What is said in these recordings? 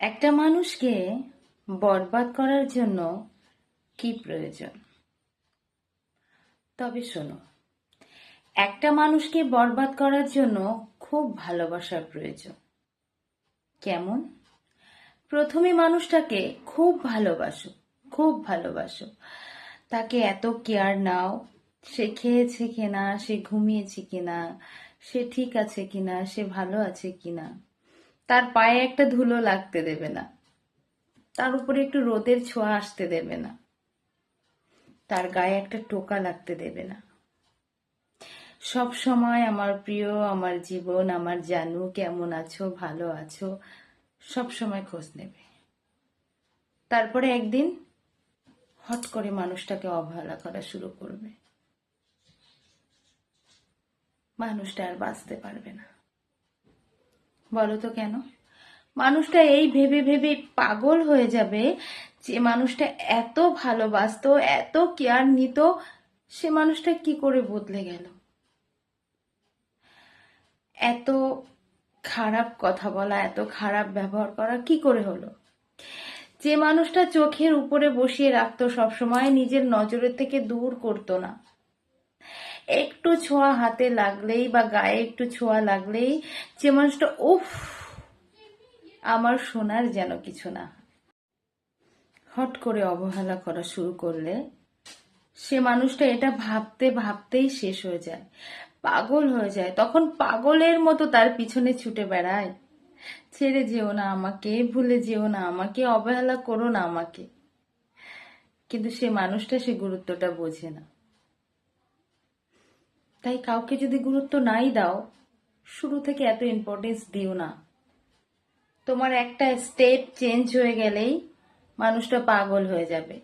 একটা মানুষকে বরবাদ করার জন্য কি প্রয়োজন? তবে শোনো, একটা মানুষকে বরবাদ করার জন্য খুব ভালোবাসার প্রয়োজন। কেমন? প্রথমে মানুষটাকে খুব ভালোবাসো খুব ভালোবাসো। তাকে এত কেয়ার নাও, সে খেয়েছে কিনা, সে ঘুমিয়েছে কিনা, সে ঠিক আছে কিনা, সে ভালো আছে কিনা। তার পায়ে একটা ধুলো লাগতে দেবে না। তার উপরে একটু রোদের ছোঁয়া আসতে দেবে না। তার গায়ে একটা টোকা লাগতে দেবে না। সব সময় আমার প্রিয়, আমার জীবন, আমার জানু, কেমন আছো, ভালো আছো, সব সময় খোঁজ নেবে। তারপরে একদিন হট করে মানুষটাকে অবহেলা করা শুরু করবে। মানুষটা আর বাঁচতে পারবে না। বলো তো কেন? মানুষটা এই ভেবে ভেবে পাগল হয়ে যাবে যে মানুষটা এত ভালোবাসতো, এত কেয়ার নিত, সে মানুষটা কি করে বদলে গেল? এত খারাপ কথা বলা, এত খারাপ ব্যবহার করা কি করে হলো? যে মানুষটা চোখের উপরে বসিয়ে রাখতো সবসময়, নিজের নজরের থেকে দূর করতো না। একটু ছোঁয়া হাতে লাগলেই বা গায়ে একটু ছোঁয়া লাগলেই যে মানুষটা, উফ, আমার সোনার যেন কিছু না। হট করে অবহেলা করা শুরু করলে সে মানুষটা এটা ভাবতে ভাবতেই শেষ হয়ে যায়, পাগল হয়ে যায়। তখন পাগলের মতো তার পিছনে ছুটে বেড়ায়। ছেড়ে যেও না আমাকে, ভুলে যেও না আমাকে, অবহেলা করো না আমাকে। কিন্তু সে মানুষটা সে গুরুত্বটা বোঝে না। তাই কাউকে যদি গুরুত্ব নাই দাও, শুরু থেকে এত ইম্পর্টেন্স দিও না। তোমার একটা স্টেপ চেঞ্জ হয়ে গেলেই মানুষটা পাগল হয়ে যাবে।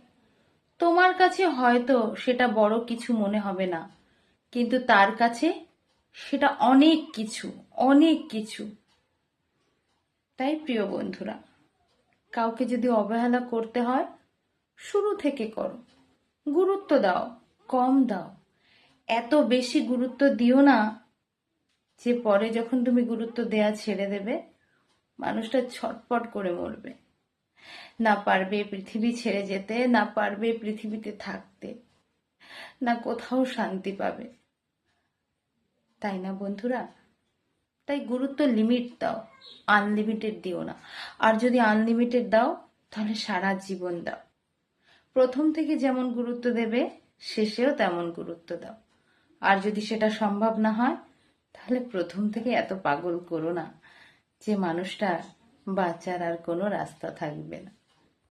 তোমার কাছে হয়তো সেটা বড় কিছু মনে হবে না, কিন্তু তার কাছে সেটা অনেক কিছু অনেক কিছু। তাই প্রিয় বন্ধুরা, কাউকে যদি অবহেলা করতে হয়, শুরু থেকে করো। গুরুত্ব দাও, কম দাও। এত বেশি গুরুত্ব দিও না যে পরে যখন তুমি গুরুত্ব দেয়া ছেড়ে দেবে, মানুষটা ছটপট করে মরবে। না পারবে পৃথিবী ছেড়ে যেতে, না পারবে পৃথিবীতে থাকতে, না কোথাও শান্তি পাবে। তাই না বন্ধুরা? তাই গুরুত্ব লিমিট দাও আনলিমিটেড দিও না। আর যদি আনলিমিটেড দাও, তাহলে সারা জীবন দাও। প্রথম থেকে যেমন গুরুত্ব দেবে, শেষেও তেমন গুরুত্ব দাও। আর যদি সেটা সম্ভব না হয়, তাহলে প্রথম থেকে এত পাগল করো না যে মানুষটা বাঁচার আর কোনো রাস্তা থাকবে না।